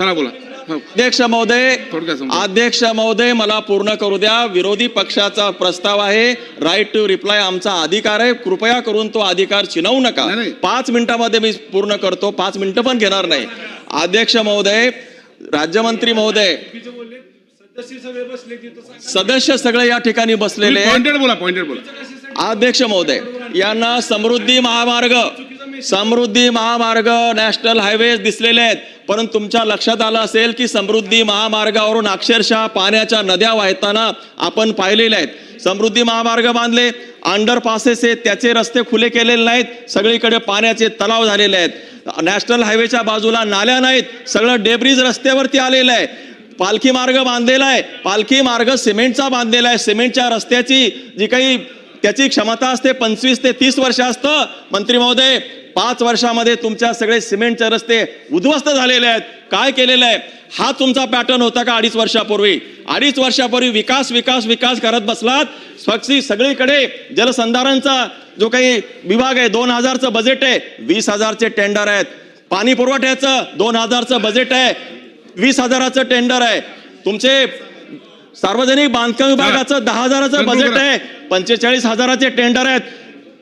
हो, अध्यक्ष महोदय. अध्यक्ष महोदय मला पूर्ण करू द्या. विरोधी पक्षाचा प्रस्ताव आहे. राईट टू रिप्लाय आमचा अधिकार आहे. कृपया करून तो अधिकार चिनवू नका. पाच मिनिटामध्ये मी पूर्ण करतो. पाच मिनिटं पण घेणार नाही. अध्यक्ष महोदय राज्यमंत्री महोदय सदस्य सगळे या ठिकाणी बसलेले अध्यक्ष महोदय यांना समृद्धी महामार्ग समृद्धी महामार्ग नॅशनल हायवे दिसलेले आहेत. परंतु तुमच्या लक्षात आलं असेल की समृद्धी महामार्गावरून अक्षरशः पाण्याच्या नद्या वाहताना आपण पाहिलेल्या आहेत. समृद्धी महामार्ग बांधले अंडर पासेस आहेत त्याचे रस्ते खुले केलेले नाहीत सगळीकडे पाण्याचे तलाव झालेले आहेत. नॅशनल हायवेच्या बाजूला नाल्या नाहीत सगळं डेब्रिज रस्त्यावरती आलेलं आहे. पालखी मार्ग बांधलेला आहे. पालखी मार्ग सिमेंटचा बांधलेला आहे. सिमेंटच्या रस्त्याची जी काही त्याची क्षमता असते पंचवीस ते तीस वर्ष असतं. मंत्री महोदय पाच वर्षामध्ये तुमच्या सगळे सिमेंटचे रस्ते उद्ध्वस्त झालेले आहेत. काय केलेलं आहे? हा तुमचा पॅटर्न होता का अडीच वर्षापूर्वी? अडीच वर्षापूर्वी विकास विकास विकास करत बसलात. स्वच्छ सगळीकडे जलसंधारणचा जो काही विभाग आहे दोन हजारचं बजेट आहे वीस हजारचे टेंडर आहेत. पाणी पुरवठ्याचं दोन हजारचं बजेट आहे वीस हजाराचं टेंडर आहे. तुमचे सार्वजनिक बांधकाम विभागाचं दहा हजाराचं बजेट. आहे पंचेचाळीस हजाराचे टेंडर आहेत.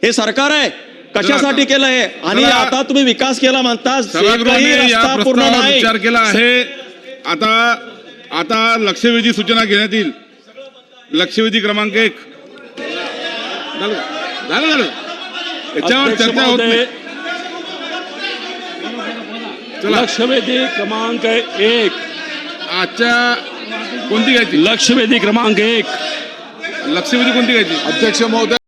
हे सरकार आहे? कशासाठी केलं हे आणि चला. आता तुम्ही विकास केला म्हणता एकही सभागृहाने या रस्ता पूर्ण प्रस्तावावर नाही. विचार केला आहे. आता आता लक्षवेधी सूचना घेण्यात येईल. लक्षवेधी क्रमांक एक. झालं? झालं झालं? याच्यावर अध्यक्ष चर्चा होत महोदय नाही. चला. लक्षवेधी क्रमांक एक. आजच्या कोणती घ्यायची? लक्षवेधी क्रमांक एक. लक्षवेधी कोणती घ्यायची? अध्यक्ष महोदय